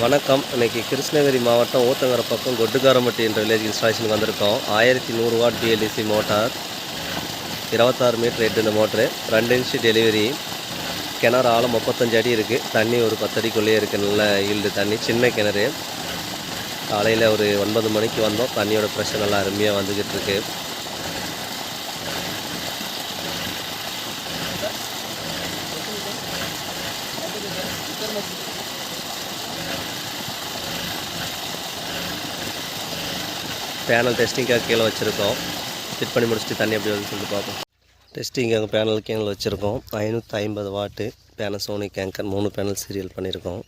வணக்கம். இன்றைக்கி கிருஷ்ணகிரி மாவட்டம் ஊத்தங்கரை பக்கம் கொட்டுக்காரம்பட்டி என்ற வில்லேஜ் இன்ஸ்டாலேஷனுக்கு வந்திருக்கோம். ஆயிரத்தி நூறு வாட் பிஎல்டிசி மோட்டார் இருபத்தாறு மீட்டர் எட்டு இந்த மோட்ரு ரெண்டு இன்ச்சு டெலிவரி கிணறு ஆழம் முப்பத்தஞ்சு அடி இருக்குது தண்ணி ஒரு பத்தடிக்குள்ளேயே இருக்குது நல்ல ஈல்டு தண்ணி சின்ன கிணறு. காலையில் ஒரு ஒன்பது மணிக்கு வந்தோம். தண்ணியோட ப்ரெஷர் நல்லா அருமையாக வந்துக்கிட்டு இருக்கு. பேனல் டெஸ்டிங்காக கீழே வச்சுருக்கோம். ஃபிட் பண்ணி முடிச்சுட்டு தண்ணி எப்படி வந்து சொல்லிட்டு பார்ப்போம். டெஸ்டிங்காக பேனல் கீழே வச்சுருக்கோம். ஐநூற்றி ஐம்பது வாட்டு பேனசோனிக் கேங்கர் மூணு பேனல் சீரியல் பண்ணியிருக்கோம்.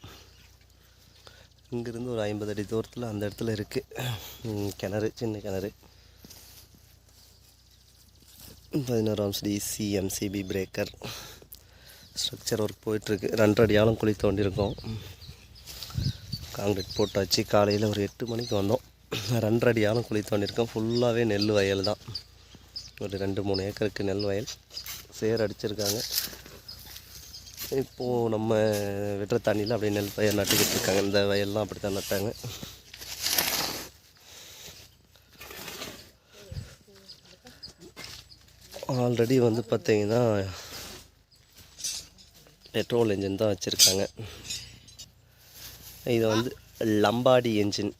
இங்கேருந்து ஒரு ஐம்பது அடி தூரத்தில் அந்த இடத்துல இருக்குது கிணறு சின்ன கிணறு. பதினோராம் ஸ்ரீ சிஎம்சிபி பிரேக்கர் ஸ்ட்ரக்சர் ஒர்க் போயிட்டுருக்கு. ரெண்டரை அடி ஆழம் குழி தோண்டியிருக்கோம். காங்கிரீட் போட்டாச்சு. காலையில் ஒரு எட்டு மணிக்கு வந்தோம். ரெண்டரை அடி ஆழம் குழி தோண்டியிருக்கோம் ஃபுல்லாகவே நெல் வயல் தான். ஒரு ரெண்டு மூணு ஏக்கருக்கு நெல் வயல். சேர் அடிச்சிருக்காங்க. இப்போது நம்ம விட்டுற தண்ணியில் அப்படியே நெல் பயிர் நட்டுக்கிட்டு இருக்காங்க. இந்த வயல்லாம் அப்படி தான் நட்டாங்க. ஆல்ரெடி வந்து பார்த்தீங்கன்னா பெட்ரோல் என்ஜின் தான் வச்சுருக்காங்க. இது வந்து லம்பாடி என்ஜின்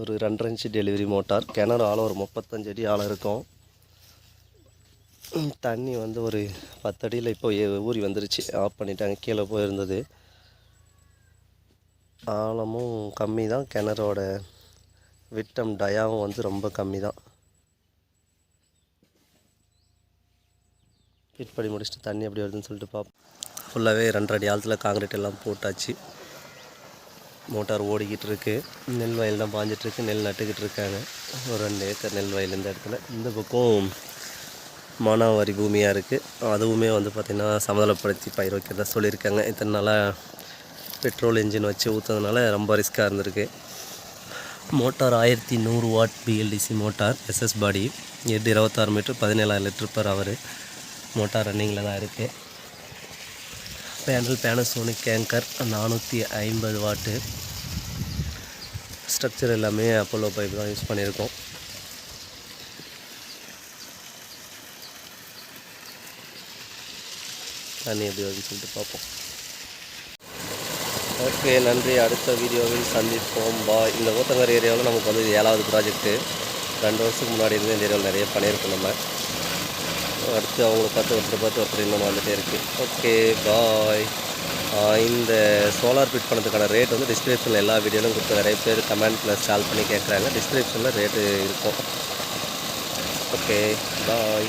ஒரு ரெண்டரை இன்ச்சு டெலிவரி மோட்டார் கிணறு ஆழம் ஒரு முப்பத்தஞ்சு அடி ஆழம் இருக்கும். தண்ணி வந்து ஒரு பத்தடியில் இப்போ ஊறி வந்துருச்சு. ஆஃப் பண்ணிட்டாங்க கீழே போயிருந்தது. ஆழமும் கம்மி தான் கிணறோட விட்டம் டயாவும் வந்து ரொம்ப கம்மி தான் ஃபிட் பண்ணி முடிச்சுட்டு தண்ணி எப்படி வருதுன்னு சொல்லிட்டு பார்ப்போம் ஃபுல்லாகவே ரெண்டரை அடி ஆழத்தில் காங்கிரீட் எல்லாம் போட்டாச்சு. மோட்டார் ஓடிக்கிட்டு இருக்குது நெல் வயல் தான் பாஞ்சிட்ருக்கு நெல் நட்டுக்கிட்டு இருக்காங்க ஒரு ரெண்டு ஏக்கர் நெல் வயல் இந்த இடத்துல. இந்த பக்கம் மானாவாரி பூமியாக இருக்குது அதுவுமே வந்து பார்த்திங்கன்னா சமதளப்படுத்தி பயிர் வைக்கிறதா சொல்லியிருக்காங்க. இத்தனை நாளாக பெட்ரோல் இன்ஜின் வச்சு ஊற்றுறதுனால ரொம்ப ரிஸ்க்காக இருந்திருக்கு. மோட்டார் ஆயிரத்தி நூறு watt BLDC motor SS body எட்டு இருபத்தாறு மீட்டர் பதினேழாயிரம் லிட்டர் பர் அவர் மோட்டார் ரன்னிங்கில் தான் இருக்குது பேனல் பேனசோனிக் கேங்கர் நானூற்றி ஐம்பது வாட்டு. ஸ்ட்ரக்சர் எல்லாமே அப்போலோ பைப் தான் யூஸ் பண்ணியிருக்கோம். தண்ணி எப்படி வருதுன்னு சொல்லிட்டு பார்ப்போம். ஓகே நன்றி. அடுத்த வீடியோவில் சந்திப்போம். பா இந்த ஊத்தங்கரை ஏரியாவில் நமக்கு வந்து ஏழாவது ப்ராஜெக்ட்டு ரெண்டு வருஷத்துக்கு முன்னாடி இருந்து இந்த ஏரியாவில் நிறைய பண்ணியிருக்கோம் நம்ம. அடுத்து அவங்கள பார்த்து ஒருத்தர் பார்த்து ஒருத்தர் இன்னும் வந்துட்டே இருக்குது ஓகே பாய் இந்த சோலார் ஃபிட் பண்ணதுக்கான ரேட் வந்து டிஸ்கிரிப்ஷனில் எல்லா வீடியோலும் கொடுத்து நிறைய பேர் கமெண்ட்டில் ஸ்டால் பண்ணி கேட்குறாங்க டிஸ்கிரிப்ஷனில் ரேட்டு இருக்கும். Okay bye